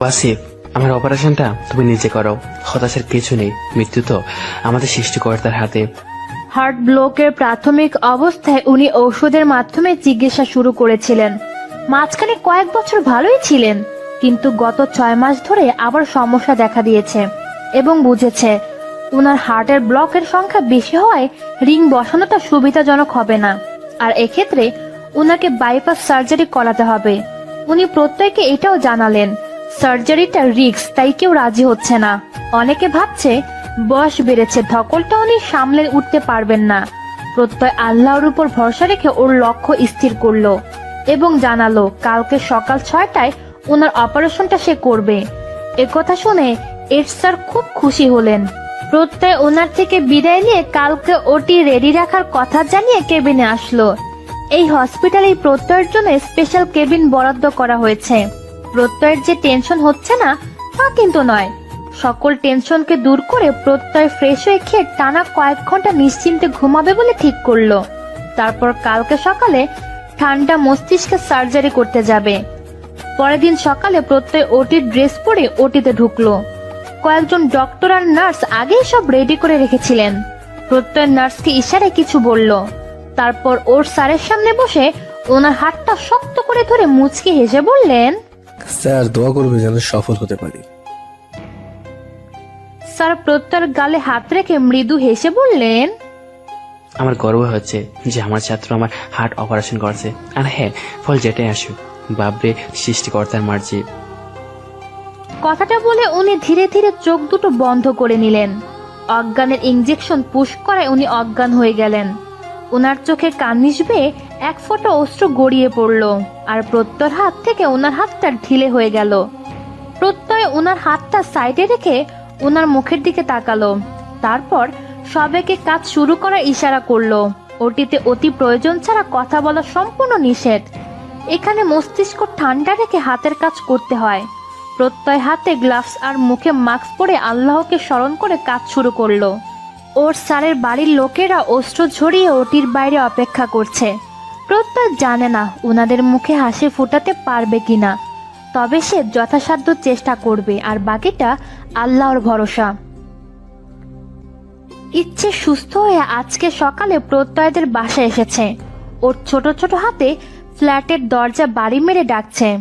ওয়াসিফ, আমার অপারেশনটা তুমি নিজে করো। কিছু নেই, মৃত্যু তো আমাদের সৃষ্টিকর্তার হাতে। হার্ট ব্লকের প্রাথমিক অবস্থায় উনি ঔষধের মাধ্যমে চিকিৎসা শুরু করেছিলেন। মাঝখানে কয়েক বছর ভালোই ছিলেন, কিন্তু গত ছয় মাস ধরে আবার সমস্যা দেখা দিয়েছে এবং বুঝেছে উনার হার্টের ব্লকের সংখ্যা বেশি হওয়ায় রিং বসানোটা সুবিধাজনক হবে না। আর এক্ষেত্রে উনাকে বাইপাস সার্জারি করাতে হবে। উনি প্রত্যেককে এটাও জানালেন সার্জারিটা রিস্ক তাই কেউ রাজি হচ্ছে না। অনেকে ভাবছে, বয়স বেড়েছে, ধকলটা উনি সামলে উঠতে পারবেন না। প্রত্যয় আল্লাহর উপর ভরসা রেখে ওর লক্ষ্য স্থির করল এবং জানালো, কালকে সকাল ছয়টায় ওনার অপারেশনটা সে করবে। একথা শুনে এড স্যার খুব খুশি হলেন। প্রত্যয় ওনার থেকে বিদায় নিয়ে কালকে ওটি রেডি রাখার কথা জানিয়ে কেবিনে আসলো। এই হসপিটালে প্রত্যয়ের জন্য স্পেশাল কেবিন বরাদ্দ করা হয়েছে। প্রত্যয়ের যে টেনশন হচ্ছে না, তা কিন্তু নয়। সকল টেনশনকে দূর করে প্রত্যয় ফ্রেশ হয়ে খেয়ে টানা কয়েক ঘণ্টা নিশ্চিন্তে ঘুমাবে বলে ঠিক করল। তারপর কালকে সকালে ঠান্ডা মস্তিষ্কে সার্জারি করতে যাবে। পরের দিন সকালে প্রত্যয় ওটির ড্রেস পরে ওটিতে ঢুকলো। কয়েকজন ডক্টর আর নার্স আগেই সব রেডি করে রেখেছিলেন। প্রত্যয় নার্সকে ইশারে কিছু বলল। তারপর ওর স্যারের সামনে বসে ওনার হাতটা শক্ত করে ধরে মুচকি হেসে বললেন স্যার দোয়া করবে যেন সফল হতে পারি। স্যার প্রত্যয়ের গালে হাত রেখে মৃদু হেসে বললেন আমার গর্ব হচ্ছে যে আমার ছাত্র আমার হার্ট অপারেশন করছে। আর হ্যাঁ ফল যেটাই আসুক বাবরে সৃষ্টিকর্তার মার্জি। কথাটা বলে উনি ধীরে ধীরে চোখ দুটো বন্ধ করে নিলেন। অজ্ঞানের ইঞ্জেকশন পুশ করায় উনি অজ্ঞান হয়ে গেলেন। ওনার চোখে কান্নিস বেয়ে এক ফোঁটা অস্ত্র গড়িয়ে পড়ল, আর প্রত্যয়ের হাত থেকে ওনার হাতটা ঢিলে হয়ে গেল। প্রত্যয় ওনার হাতটা সাইডে রেখে ওনার মুখের দিকে তাকালো। তারপর সবাইকে কাজ শুরু করার ইশারা করল। ওটিতে অতি প্রয়োজন ছাড়া কথা বলা সম্পূর্ণ নিষেধ। এখানে মস্তিষ্ক ঠান্ডা রেখে হাতের কাজ করতে হয়। প্রত্যয় হাতে গ্লাভস আর মুখে মাস্ক পরে আল্লাহকে স্মরণ করে কাজ শুরু করল। ওর স্যারের বাড়ির লোকেরা অস্ত্র ঝরিয়ে ওটির বাইরে অপেক্ষা করছে। প্রত্যয় জানে না ওনাদের মুখে হাসি ফোটাতে পারবে কিনা। তবে সে যথাসাধ্য চেষ্টা করবে আর বাকিটা আল্লাহর ভরসা। ইচ্ছে সুস্থ হয়ে আজকে সকালে প্রত্যয়দের বাসায় এসেছে। ওর ছোট ছোট হাতে ফ্ল্যাটের দরজা বাড়ি মেরে ডাকছে।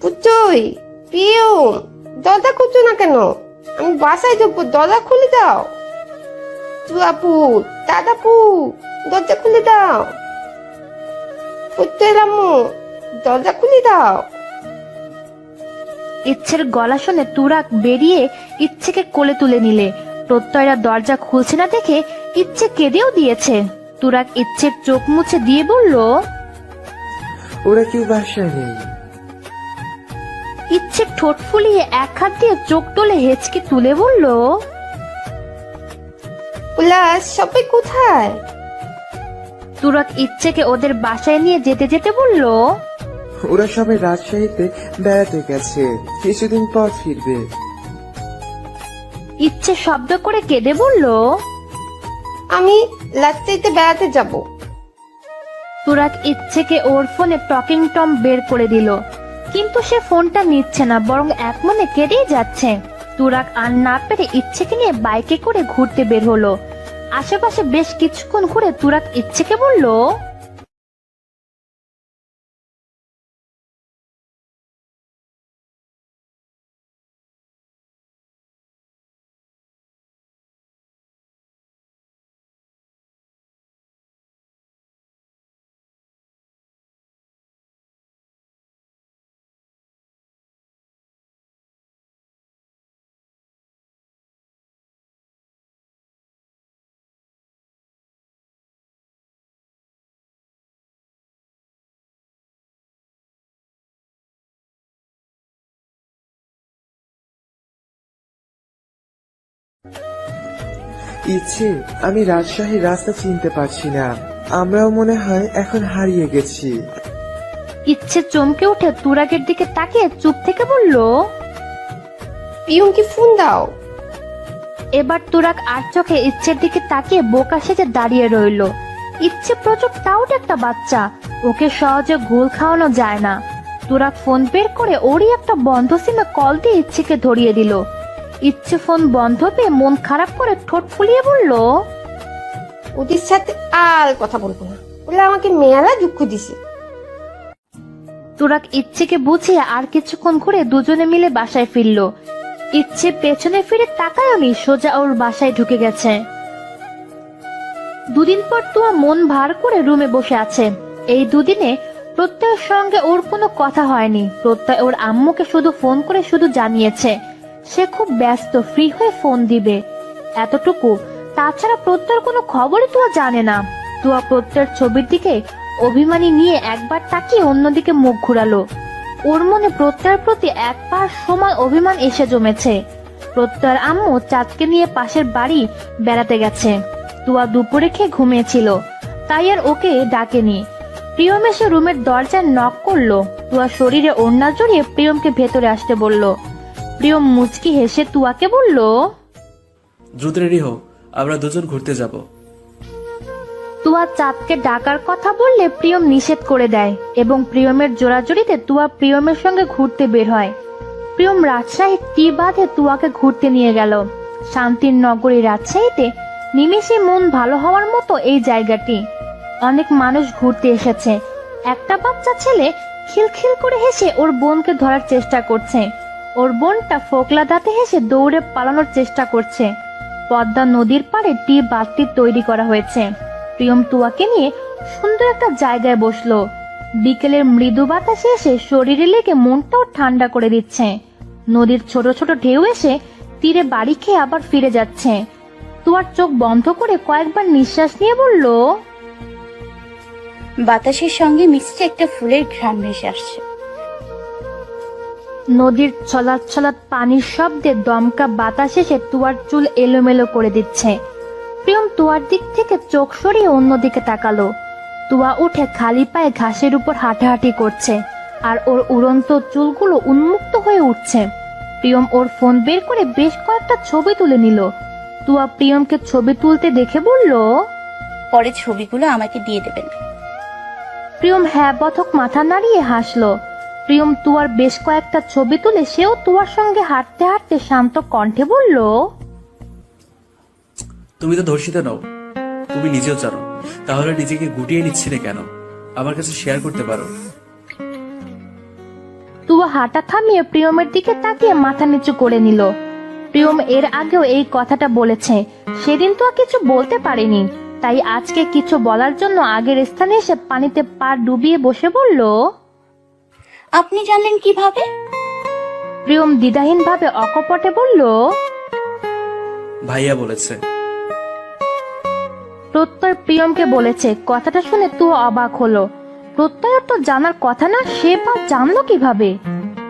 পুচুই, পিউ, দরজা খুলছো না কেন? আমি বাসায় যাব দরজা খুলে দাও। চুয়াপু দাদাপু দরজা খুলে দাও। পুত্রের দরজা খুলে দাও। ইচ্ছের গলা শুনে তুরাক বেরিয়ে ইচ্ছেকে কোলে তুলে নিলে। প্রত্যয়রা দরজা খুলছে না দেখে ইচ্ছে কেঁদেও দিয়েছে। তুরাক ইচ্ছের চোখ মুছে দিয়ে বলল ওরা কেউ বাসায় নেই। ইচ্ছে ঠোঁট ফুলিয়ে এক হাত দিয়ে চোখ তোলে হেঁচকে তুলে বলল উল্লাস সবাই কোথায়? তুরাক ইচ্ছেকে ওদের বাসায় নিয়ে যেতে যেতে বলল ওরা সবাই রাজশাহীতে বেড়াতে গেছে কিছুদিন পর ফিরবে। ইচ্ছে শব্দ করে কেঁদে বলল আমি লাস্টেতে বেড়াতে যাব। তুরাক ইচ্ছেকে ওর ফোনে টকিং টম বের করে দিল। কিন্তু সে ফোনটা নিচ্ছে না, বরং এক মনে কেড়েই যাচ্ছে। তুরাক আর না পেরে ইচ্ছেকে নিয়ে বাইকে করে ঘুরতে বের হলো। আশেপাশে বেশ কিছুক্ষণ ঘুরে তুরাক ইচ্ছেকে বলল ইচ্ছে আমি রাজশাহীর রাস্তা চিনতে পারছি না। আমরাও মনে হয় এখন হারিয়ে গেছি। ইচ্ছে চমকে উঠে তুরাগের দিকে তাকিয়ে চুপ থেকে বলল পিউকে ফোন দাও। এবার তুরাক আর চোখে ইচ্ছের দিকে তাকিয়ে বোকা সেজে দাঁড়িয়ে রইল। ইচ্ছে প্রচুর টাউট একটা বাচ্চা ওকে সহজে গোল খাওয়ানো যায় না। তোরা ফোন বের করে ওরই একটা বন্ধ সিমে কল দিয়ে ইচ্ছেকে ধরিয়ে দিল। ইচ্ছে ফোন বন্ধ পেয়ে মন খারাপ করে ঠোঁট ফুলিয়ে বলল ওদের সাথে আর কথা বলব না। বলে আমাকে মেয়ারা দুঃখ দিছে। তুরাক ইচ্ছেকে বুঝিয়ে আর কিছুক্ষণ ঘুরে দুজনে মিলে বাসায় ফিরল। ইচ্ছে পেছনে ফিরে তাকায়নি সোজা ওর বাসায় ঢুকে গেছে। দুদিন পর তুয়া মন ভার করে রুমে বসে আছে। এই দুদিনে প্রত্যয়ের সঙ্গে ওর কোনো কথা হয়নি। প্রত্যয় ওর আম্মুকে শুধু ফোন করে শুধু জানিয়েছে। সে খুব ব্যস্ত ফ্রি হয়ে ফোন দিবে। এতটুকু। তাছাড়া প্রত্যয়ের কোনো খবরই তুয়া জানে না। তুয়া প্রত্যয়ের ছবির দিকে অভিমানী নিয়ে একবার তাকিয়ে অন্যদিকে মুখ ঘুরালো। ওর মনে প্রত্যয়ের প্রতি এক পার সময় অভিমান এসে জমেছে। প্রত্যয়ের আম্মু চাঁদকে নিয়ে পাশের বাড়ি বেড়াতে গেছে। তুয়া দুপুরে খেয়ে ঘুমিয়েছিল। তাই আর ওকে ডাকেনি। প্রিয়ম এসে রুমের দরজায় নক করল। তুয়া শরীরে ওড়না জড়িয়ে প্রিয়মকে ভেতরে আসতে বলল প্রিয়ম মুচকি হেসে তুয়াকে বলল দ্রুত রেডি হও আমরা দুজন ঘুরতে যাব। তুয়া চাঁদকে ডাকার কথা বললে প্রিয়ম নিষেধ করে দেয় এবং প্রিয়মের জোড়াজুড়িতে তুয়া প্রিয়মের সঙ্গে ঘুরতে বের হয়। প্রিয়ম রাজশাহীর টি বাঁধে তুয়াকে ঘুরতে নিয়ে গেল। শান্তির নগরী রাজশাহীতে নিমেষে মন ভালো হওয়ার মতো এই জায়গাটি। অনেক মানুষ ঘুরতে এসেছে। একটা বাচ্চা ছেলে খিলখিল করে হেসে ওর বোনকে ধরার চেষ্টা করছে। ওর বোনটা ফোকলা দাঁতে হেসে দৌড়ে পালানোর চেষ্টা করছে। পদ্মা নদীর পাড়ে টি বাঁধটি তৈরি করা হয়েছে। প্রিয়ম তুয়াকে নিয়ে সুন্দর একটা জায়গায় বসল। বিকেলের মৃদু বাতাসে এসে শরীরে লেগে মনটাও ঠান্ডা করে দিচ্ছে। নদীর ছোট ছোট ঢেউ এসে তীরে বাড়ি খেয়ে আবার ফিরে যাচ্ছে। তুয়ার চোখ বন্ধ করে কয়েকবার নিঃশ্বাস নিয়ে বলল, বাতাসের সঙ্গে মিশছে একটা ফুলের ঘ্রাণ ভেসে আসছে। নদীর ছলাৎ ছলাৎ পানির শব্দে দমকা বাতাস এসে তুয়ার চুল এলোমেলো করে দিচ্ছে। প্রিয়ম তুয়ার দিক থেকে চোখ সরিয়ে অন্যদিকে তাকালো। তুয়া উঠে খালি পায়ে ঘাসের উপর হাঁটাহাঁটি করছে আর ওর উড়ন্ত চুলগুলো উন্মুক্ত হয়ে উঠছে। প্রিয়ম ওর ফোন বের করে বেশ কয়েকটা ছবি তুলে নিল। তুয়া প্রিয়মকে ছবি তুলতে দেখে বলল পরে ছবিগুলো আমাকে দিয়ে দেবেন। প্রিয়ম হ্যাঁ বথক মাথা নাড়িয়ে হাসলো। প্রিয়ম তুয়ার বেশ কয়েকটা ছবি তুলে সেও তুয়ার সঙ্গে হাঁটতে হাঁটতে শান্ত কণ্ঠে বলল তুমি তো ধর্ষিতা নও তুমি নিজেও জানো তাহলে নিজেকে গুটিয়ে নিচ্ছিলে কেন? আমার কাছে শেয়ার করতে পারো। তুয়া হাঁটা থামিয়ে প্রিয়মের দিকে তাকিয়ে মাথা নিচু করে নিল। প্রিয়ম এর আগেও এই কথাটা বলেছে সেদিন তো আর কিছু বলতে পারেনি তাই আজকে কিছু বলার জন্য আগের স্থানে এসে পানিতে পা ডুবিয়ে বসে বলল আপনি জানলেন কীভাবে? প্রিয়ম দ্বিধাহীন ভাবে অকপটে বলল ভাইয়া বলেছে। প্রত্যয় প্রিয়মকে বলেছে কথাটা শুনে তুয়া অবাক হলো। প্রত্যয়ের তো জানার কথা না সে বা জানলো কীভাবে?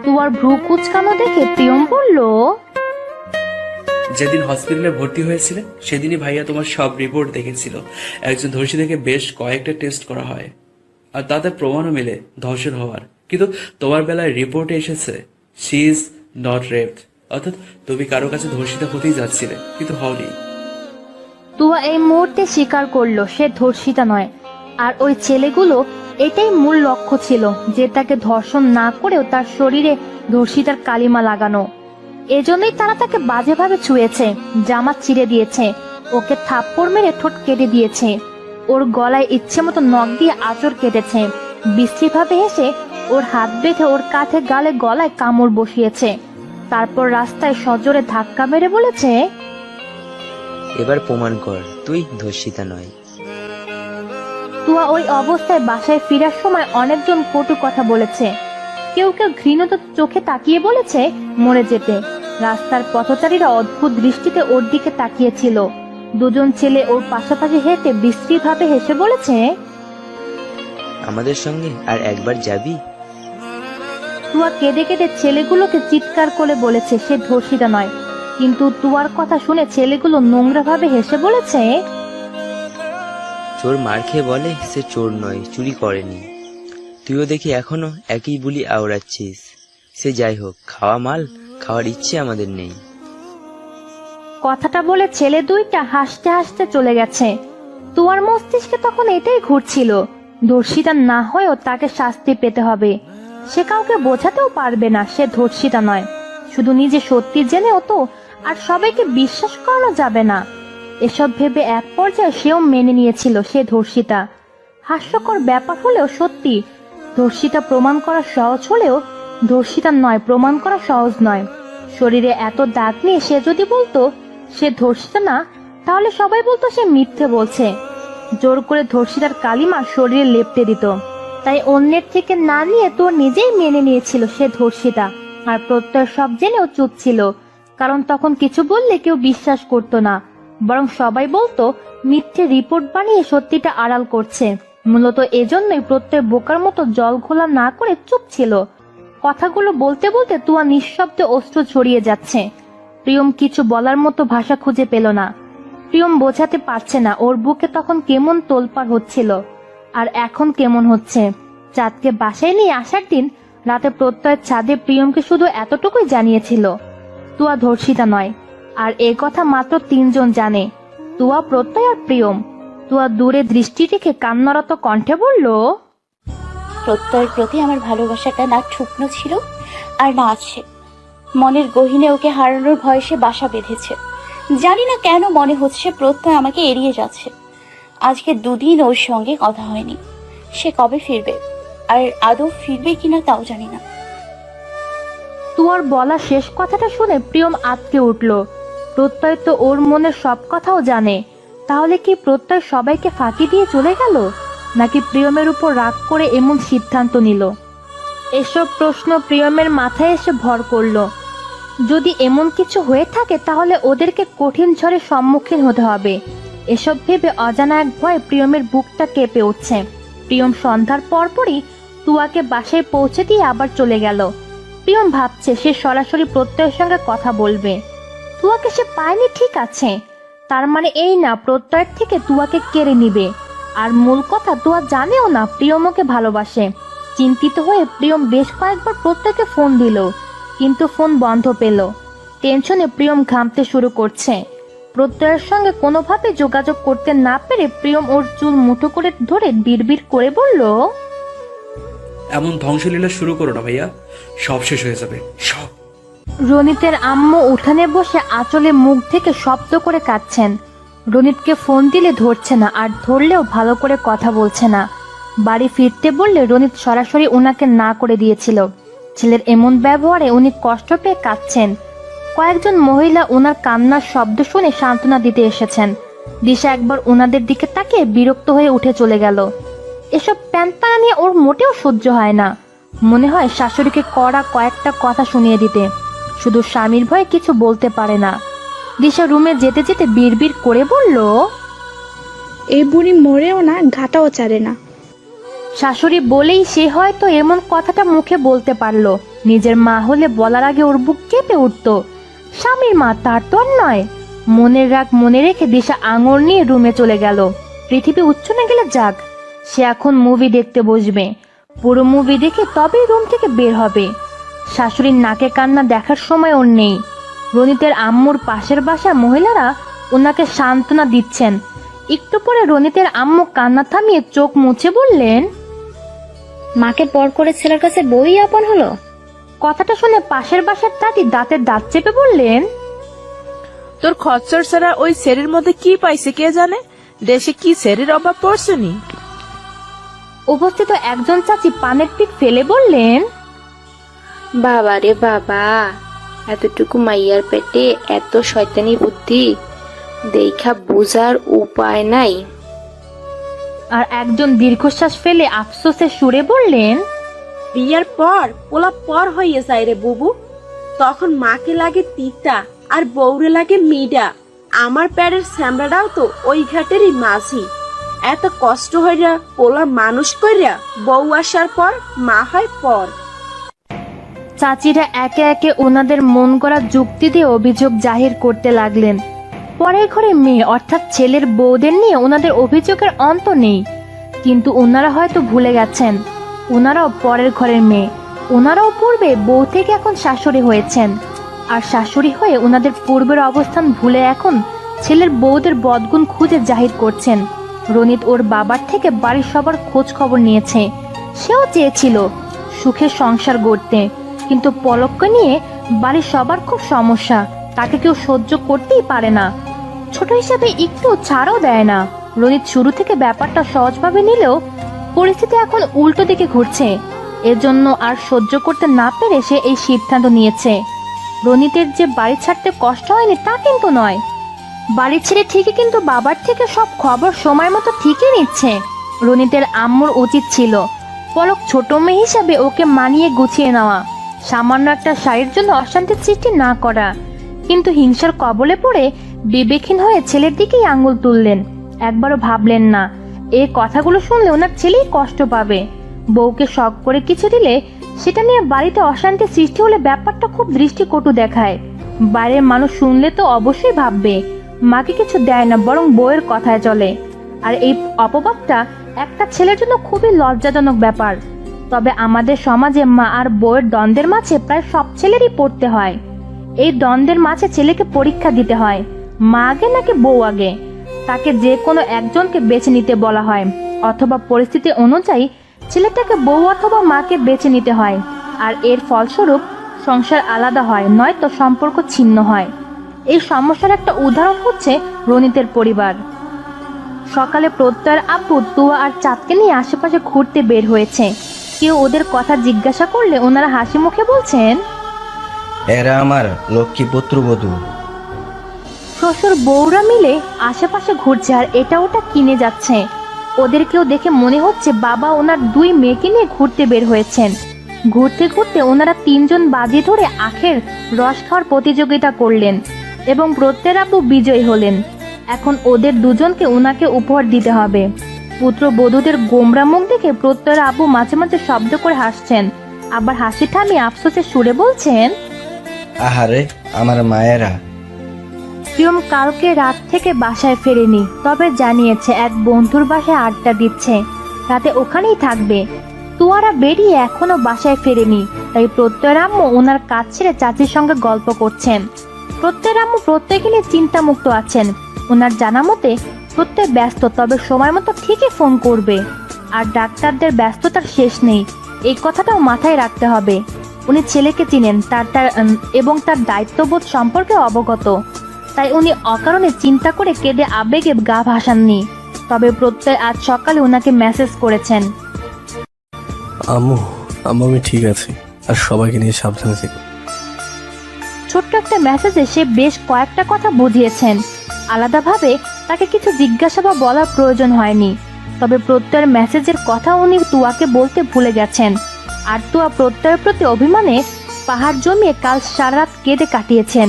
তুয়ার ভ্রু কুচকানো দেখে প্রিয়ম বলল যেদিন হসপিটালে ভর্তি হয়েছিলে সেদিনই ভাইয়া তোমার সব রিপোর্ট দেখেছিল। একজন ধর্ষিতাকে বেশ কয়েকটা টেস্ট করা হয়। আর তাতে প্রমাণও মিলে ধর্ষণ হওয়ার। কিন্তু তোমার বেলায় রিপোর্টে এসেছে শি ইজ নট রেপড অর্থাৎ তুমি কারও কাছে ধর্ষিতা হতেই যাচ্ছিলে, কিন্তু হওনি। তুয়া এই মুহূর্তে স্বীকার করল, সে ধর্ষিতা নয়। আর ওই ছেলেগুলো, এটাই মূল লক্ষ্য ছিল, যে তাকে ধর্ষণ না করেও তার শরীরে ধর্ষিতার কালিমা লাগানো। এজন্যই তারা তাকে বাজেভাবে ছুঁয়েছে, জামা চিড়ে দিয়েছে, ওকে থাপ্পড় মেরে ঠোঁট কেটে দিয়েছে। ওর গলায় ইচ্ছে মতো নখ দিয়ে আঁচড় কেটেছে। বিশ্রীভাবে হেসে ওর হাত বেঁধে ওর কাঁধে গালে গলায় কামড় বসিয়েছে। তারপর রাস্তায় সজোরে ধাক্কা মেরে বলেছে এবার প্রমাণ কর তুই ধর্ষিতা নয়। তুয়া ওই অবস্থায় বাসায় ফেরার সময় অনেকজন কটু কথা বলেছে। কেউ কেউ ঘৃণত চোখে তাকিয়ে বলেছে মরে যেতে। রাস্তার পথচারীরা অদ্ভুত দৃষ্টিতে ওর দিকে তাকিয়েছিল। দুজন ছেলে ওর পাশাপাশি হেঁটে বিশ্রীভাবে হেসে বলেছে আমাদের সঙ্গে আর একবার যাবি? তুয়া কেঁদে কেঁদে ছেলেগুলোকে চিৎকার করে বলেছে সে ধর্ষিতা নয়। কিন্তু তুয়ার কথা শুনে ছেলেগুলো নোংরাভাবে হেসে বলেছে চোর মার খেয়ে বলে সে চোর নয় চুরি করেনি। তুইও দেখি এখনও একই বুলি আওড়াচ্ছিস। সে যাই হোক খাওয়া মাল খাওয়ার ইচ্ছে আমাদের নেই। কথাটা বলে ছেলে দুইটা হাসতে হাসতে চলে গেছে। তুয়ার মস্তিষ্কে তখন এটাই ঘুরছিল ধর্ষিতা না হয়েও তাকে শাস্তি পেতে হবে। সে কাউকে বোঝাতেও পারবে না, সে ধর্ষিতা নয়। শুধু নিজে সত্যি জেনেও তো, আর সবাইকে বিশ্বাস করানো যাবে না। এসব ভেবে এক পর্যায়ে সেও মেনে নিয়েছিল সে ধর্ষিতা। হাস্যকর ব্যাপার হলেও সত্যি, ধর্ষিতা প্রমাণ করা সহজ হলেও ধর্ষিতা নয়, প্রমাণ করা সহজ নয়। শরীরে এত দাগ নিয়ে সে যদি বলতো, সে ধর্ষিতা না, তাহলে সবাই বলতো সে মিথ্যে বলছে। জোর করে ধর্ষিতার কালিমা শরীরে লেপটে দিত। তাই অন্যের থেকে না নিয়ে তো নিজেই মেনে নিয়েছিল সে ধর্ষিতা। আর প্রত্যয় সব জেনেও চুপ ছিল, কারণ তখন কিছু বললে কেউ বিশ্বাস করতো না। বরং সবাই বলতো, মিথ্যে রিপোর্ট বানিয়ে সত্যিটা আড়াল করছে। মূলত এজন্যই প্রত্যয় বোকার মতো জল ঘোলা না করে চুপ ছিল। কথাগুলো বলতে বলতে তুয়া নিঃশব্দে অস্ত্র ছড়িয়ে যাচ্ছে। প্রিয়ম কিছু বলার মতো ভাষা খুঁজে পেল না। প্রিয়ম বোঝাতে পারছে না, ওর বুকে তখন কেমন তোলপাড় হচ্ছিল। আর এখন কেমন হচ্ছে? চাঁদকে বাসায় নিয়ে আসার দিন রাতে প্রত্যয়ের চাঁদে প্রিয়মকে শুধু এতটুকুই জানিয়েছিল, তুয়া ধর্ষিতা নয়। আর এ কথা মাত্র তিনজন জানে, তুয়া প্রত্যয় আর প্রিয়ম। তুয়া দূরে দৃষ্টি রেখে কান্নারত কণ্ঠে বলল, প্রত্যয়ের প্রতি আমার ভালোবাসাটা না শুকনো ছিল, আর না আছে। মনের গহিনে ওকে হারানোর ভয়ে সে বাসা বেঁধেছে। জানি না কেন মনে হচ্ছে প্রত্যয় আমাকে এড়িয়ে যাচ্ছে। আজকে দুদিন ওর সঙ্গে কথা হয়নি। সে কবে ফিরবে? আর আদৌ ফিরবে কিনা তাও জানি না। তুয়ার বলা শেষ কথাটা শুনে প্রিয়ম আটকে উঠল। প্রত্যয় তো ওর মনে সব কথাও জানে। তাহলে কি প্রত্যয় সবাইকে ফাঁকি দিয়ে চলে গেল? নাকি প্রিয়মের উপর রাগ করে এমন সিদ্ধান্ত নিল? এসব প্রশ্ন প্রিয়মের মাথায় এসে ভর করল। যদি এমন কিছু হয়ে থাকে, তাহলে ওদেরকে কঠিন ঝড়ের সম্মুখীন হতে হবে। এসব ভেবে অজানা এক ভয় প্রিয়মের বুকটা কেঁপে উঠছে। প্রিয়ম সন্ধ্যার পরপরই তুয়াকে বাসায় পৌঁছে দিয়ে আবার চলে গেল। প্রিয়ম ভাবছে সে সরাসরি প্রত্যয়ের সঙ্গে কথা বলবে। তুয়াকে সে পায়নি, ঠিক আছে। তার মানে এই না, প্রত্যয়ের থেকে তুয়াকে কেড়ে নিবে। আর মূল কথা, তুয়া জানেও না প্রিয়ম ওকে ভালোবাসে। চিন্তিত হয়ে প্রিয়ম বেশ কয়েকবার প্রত্যয়কে ফোন দিল, কিন্তু ফোন বন্ধ পেল। টেনশনে প্রিয়ম ঘামতে শুরু করছে। প্রত্যয়ের সঙ্গে কোনোভাবে যোগাযোগ করতে না পেরে প্রিয়ম ওর চুল মুঠো করে ধরে বিড়বিড় করে বলল এমন ধ্বংসলীলা শুরু করো না ভাইয়া। সব শেষ হয়ে যাবে। সব। রনিতের আম্মু উঠানে বসে আঁচলে মুখ থেকে শব্দ করে কাঁদছেন। রনিতকে ফোন দিলে ধরছে না আর ধরলেও ভালো করে কথা বলছে না। বাড়ি ফিরতে বললে রনিত সরাসরি ওনাকে না করে দিয়েছিল। ছেলের এমন ব্যবহারে উনি কষ্ট পেয়ে কাঁদছেন। কয়েকজন মহিলা ওনার কান্নার শব্দ শুনে সান্ত্বনা দিতে এসেছেন। দিশা একবার ওনাদের দিকে তাকিয়ে বিরক্ত হয়ে উঠে চলে গেল। এসব প্যান্তানা নিয়ে ওর মোটেও সহ্য হয় না। মনে হয় শাশুড়িকে কড়া কয়েকটা কথা শুনিয়ে দিতে। শুধু স্বামীর ভয়ে কিছু বলতে পারে না। দিশা রুমে যেতে যেতে বিড়বিড় করে বলল এই বুড়ি মরেও না ঘাটাও চারে না। শাশুড়ি বলেই সে হয়তো এমন কথাটা মুখে বলতে পারল। নিজের মা হলে বলার আগে ওর বুক কেঁপে উঠতো। স্বামীর মা তার তো আর নয়। মনের রাগ মনে রেখে দিশা আঙুর নিয়ে রুমে চলে গেল। পৃথিবী উচ্ছনে গেলে যাক। সে এখন মুভি দেখতে বসবে। পুরো মুভি দেখে তবেই রুম থেকে বের হবে। শাশুড়ির নাকে কান্না দেখার সময় ওর নেই। রনিতের আম্মুর পাশের বাসা মহিলারা ওনাকে সান্ত্বনা দিচ্ছেন। একটু পরে রনিতের আম্মু কান্না থামিয়ে চোখ মুছে বললেন, মাকে পর করে ছেলের কাছে বই আপন হলো? কথাটা শুনে পাশের বাসার দাদি দাঁতের দাঁত চেপে বললেন তোর খচ্চর ছাড়া ওই সেরের মধ্যে কি পাইছে কে জানে? দেশে কি সেরের অভাব পড়ছেনি উপস্থিত একজন চাচি পানের পিক ফেলে বললেন বাবা রে বাবা এতটুকু মাইয়ার পেটে এত শয়তানি বুদ্ধি দেখা বোঝার উপায় নাই। আর একজন দীর্ঘশ্বাস ফেলে আফসোসে সুরে বললেন বিয়ার পর পোলা পর হইয়ে যায় রে বুবু। তখন মাকে লাগে তিতা আর বউরে লাগে মিডা। আমার প্যারের স্যামরাটাও তো ওই ঘাটেরই মাঝি। এত কষ্ট হইয়া পোলা মানুষ কইরা বউ আসার পর, মা হয় পর। চাচিরা একে একে ওনাদের মন করা যুক্তি দিয়ে অভিযোগ জাহির করতে লাগলেন। পরের ঘরে মেয়ে অর্থাৎ ছেলের বউদের নিয়ে ওনাদের অভিযোগের অন্ত নেই। কিন্তু ওনারা হয়তো ভুলে গেছেন। ওনারাও পরের ঘরের মেয়ে। ওনারাও পূর্বে বউ থেকে এখন শাশুড়ি হয়েছেন। আর শাশুড়ি হয়ে ওনাদের পূর্বের অবস্থান ভুলে এখন ছেলের বউদের বদগুণ খুঁজে জাহির করছেন। রনিত ওর বাবার থেকে বাড়ির সবার খোঁজ খবর নিয়েছে। সেও চেয়েছিল সুখে সংসার গড়তে। কিন্তু পলককে নিয়ে বাড়ির সবার খুব সমস্যা। তাকে কেউ সহ্য করতেই পারে না। ছোট হিসাবে একটু ছাড়ও দেয় না। রনিত শুরু থেকে ব্যাপারটা সহজভাবে নিলেও পরিস্থিতি এখন উল্টো দিকে ঘুরছে। এজন্য আর সহ্য করতে না পেরে সে এই সিদ্ধান্ত নিয়েছে। রনিতের যে বাড়ি ছাড়তে কষ্ট হয়নি তা কিন্তু নয়। বাড়ি ছেড়ে ঠিকই কিন্তু বাবার থেকে সব খবর সময় মতো ঠিকই নিচ্ছে। রনিতের আম্মুর উচিত ছিল পলক ছোট মেয়ে হিসাবে ওকে মানিয়ে গুছিয়ে নেওয়া। সামান্য একটা শাড়ির জন্য অশান্তির সৃষ্টি না করা। কিন্তু হিংসার কবলে পড়ে বিবেকহীন হয়ে ছেলের দিকেই আঙ্গুল তুললেন। একবারও ভাবলেন না এই কথাগুলো শুনলে ওনার ছেলেই কষ্ট পাবে। বউকে শখ করে কিছু দিলে সেটা নিয়ে বাড়িতে অশান্তি সৃষ্টি হলে ব্যাপারটা খুব দৃষ্টিকটু দেখায়। বাইরের মানুষ শুনলে তো অবশ্যই ভাববে, মাকে কিছু দেয় না, বরং বউয়ের কথায় চলে। আর এই অপবাদটা একটা ছেলের জন্য খুবই লজ্জাজনক ব্যাপার। তবে আমাদের সমাজে মা আর বউয়ের দ্বন্দ্বের মাঝে প্রায় সব ছেলেরই পড়তে হয়। এই দ্বন্দ্বের মাঝে ছেলেকে পরীক্ষা দিতে হয়, মা আগে নাকি বউ আগে? তাকে যে কোনো একজনকে বেছে নিতে বলা হয়, অথবা পরিস্থিতি অনুযায়ী ছেলেটাকে বউ অথবা মাকে বেছে নিতে হয়, আর এর ফলস্বরূপ সংসার আলাদা হয়, নয়তো সম্পর্ক ছিন্ন হয়। এই সমস্যার একটা উদাহরণ হচ্ছে রনিতের পরিবার। সকালে প্রত্যয়ের আব্বু তুয়া আর চাঁদকে নিয়ে আশেপাশে ঘুরতে বের হয়েছে। কেউ ওদের কথা জিজ্ঞাসা করলে ওনারা হাসি মুখে বলছেন, এরা আমার লক্ষ্মী পুত্রবধূ। শ্বশুর বউরা মিলে আশেপাশে ঘুরছে আর এটা ওটা কিনে যাচ্ছে। ওদেরকেও দেখে মনে হচ্ছে বাবা ওনার দুই মেয়েকে নিয়ে ঘুরতে বের হয়েছেন। ঘুরতে ঘুরতে ওনারা তিনজন বাজি ধরে আখের রস খাওয়ার প্রতিযোগিতা করলেন এবং প্রত্যেক আব্বু বিজয়ী হলেন। এখন ওদের দুজনকে ওনাকে উপহার দিতে হবে। পুত্র বধূদের গোমরা মুখ দেখে প্রত্যয়ের আব্বু মাঝে মাঝে শব্দ করে হাসছেন। আবার হাসি থামিয়ে আফসোসের সুরে বলছেন, আহারে, আমার মায়েরা। প্রিয়ম কালকে রাত থেকে বাসায় ফেরেনি, তবে জানিয়েছে এক বন্ধুর বাসায় আড্ডা দিচ্ছে। রাতে ওখানেই থাকবে। তুয়ারা বেরিয়ে এখনও বাসায় ফেরেনি, তাই প্রত্যয়ের আম্মু ওনার কাজ ছেড়ে চাচির সঙ্গে গল্প করছেন। প্রত্যয়ের আম্মু প্রত্যেকে নিয়ে চিন্তামুক্ত আছেন। ওনার জানা মতে, প্রত্যয় ব্যস্ত, তবে সময় মতো ঠিকই ফোন করবে। আর ডাক্তারদের ব্যস্ততার শেষ নেই, এই কথাটাও মাথায় রাখতে হবে। উনি ছেলেকে চিনেন, তার তার এবং তার দায়িত্ববোধ সম্পর্কে অবগত। তাই উনি অকারণে চিন্তা করে কেঁদে আবেগে গা ভাসাননি। তবে প্রত্যয় আজ সকালে ওনাকে মেসেজ করেছেন। আম্মু আম্মু আমি ঠিক আছি। আর সবাইকে নিয়ে সাবধানে থেকো। ছোট্ট একটা মেসেজে সে বেশ কয়েকটা কথা বুঝিয়েছেন। আলাদাভাবে তাকে কিছু জিজ্ঞাসা বা বলার প্রয়োজন হয়নি। তবে প্রত্যয়ের মেসেজের কথা উনি তুয়াকে বলতে ভুলে গেছেন। আর তুয়া প্রত্যয়ের প্রতি অভিমানে পাহাড় জমিয়ে কাল সারা রাত কেঁদে কাটিয়েছেন।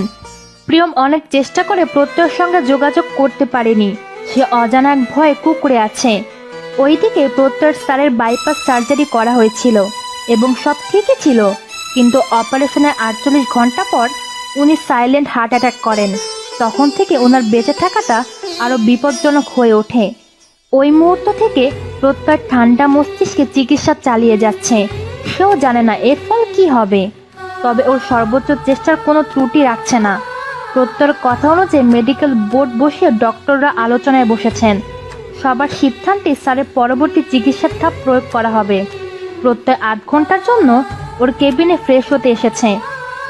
প্রিয়ম অনেক চেষ্টা করে প্রত্যয়ের সঙ্গে যোগাযোগ করতে পারেনি। সে অজানা এক ভয়ে কুকুরে আছে। ওইদিকে প্রত্যয়ের স্যারের বাইপাস সার্জারি করা হয়েছিল এবং সব ঠিকই ছিল, কিন্তু অপারেশনের আটচল্লিশ ঘণ্টা পর উনি সাইলেন্ট হার্ট অ্যাটাক করেন। তখন থেকে ওনার বেঁচে থাকাটা আরও বিপজ্জনক হয়ে ওঠে। ওই মুহূর্ত থেকে প্রত্যয় ঠান্ডা মস্তিষ্কে চিকিৎসা চালিয়ে যাচ্ছে। সেও জানে না এর ফল কি হবে। তবে ওর সর্বোচ্চ চেষ্টার কোনো ত্রুটি রাখছে না। প্রত্যয়ের কথা অনুযায়ী মেডিকেল বোর্ড বসিয়ে ডক্টররা আলোচনায় বসেছেন। সবার সিদ্ধান্তে স্যারের পরবর্তী চিকিৎসার ধাপ প্রয়োগ করা হবে। প্রত্যয় আধ ঘণ্টার জন্য ওর কেবিনে ফ্রেশ হতে এসেছে।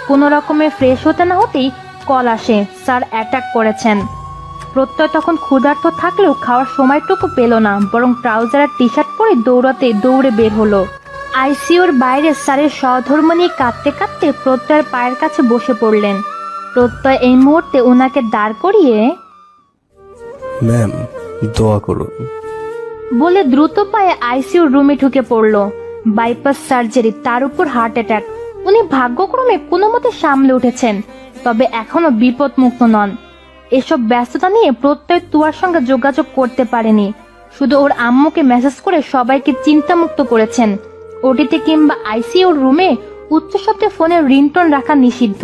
কোনো রকমে ফ্রেশ হতে না হতেই কল আসে, স্যার অ্যাটাক করেছেন। প্রত্যয় তখন ক্ষুধার্ত থাকলেও খাওয়ার সময়টুকু পেল না, বরং ট্রাউজার আর টি শার্ট পরে দৌড়াতে দৌড়ে বের হলো। আইসিইউর বাইরে স্যারের সহধর্ম নিয়ে কাঁদতে কাঁদতে প্রত্যয়ের পায়ের কাছে বসে পড়লেন। প্রত্যয় এই মুহূর্তে ওনাকে দাঁড় করিয়ে ম্যাম দোয়া করুন। বলে দ্রুত পায়ে আইসিইউর রুমে ঢুকে পড়ল। বাইপাস সার্জারি তার উপর হার্ট অ্যাটাক। উনি ভাগ্যক্রমে কোনো মতে সামলে উঠেছেন তবে এখনও বিপদ মুক্ত নন। এসব ব্যস্ততা নিয়ে প্রত্যয় তুয়ার সঙ্গে যোগাযোগ করতে পারেনি। শুধু ওর আম্মুকে মেসেজ করে সবাইকে চিন্তামুক্ত করেছেন। ওটিতে কিংবা আইসিইউর রুমে উচ্চশব্দে ফোনের রিংটোন রাখা নিষিদ্ধ।